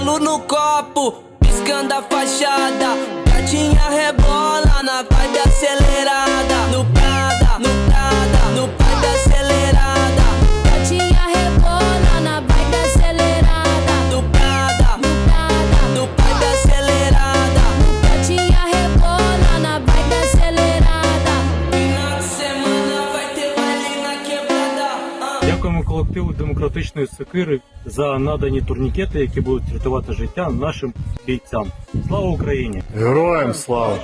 gelo no copo, piscando a fachada. Gatinha rebola na vibe acelerada. No колективу демократичної сокири за надані турнікети, які будуть рятувати життя нашим бійцям. Слава Україні! Героям слава!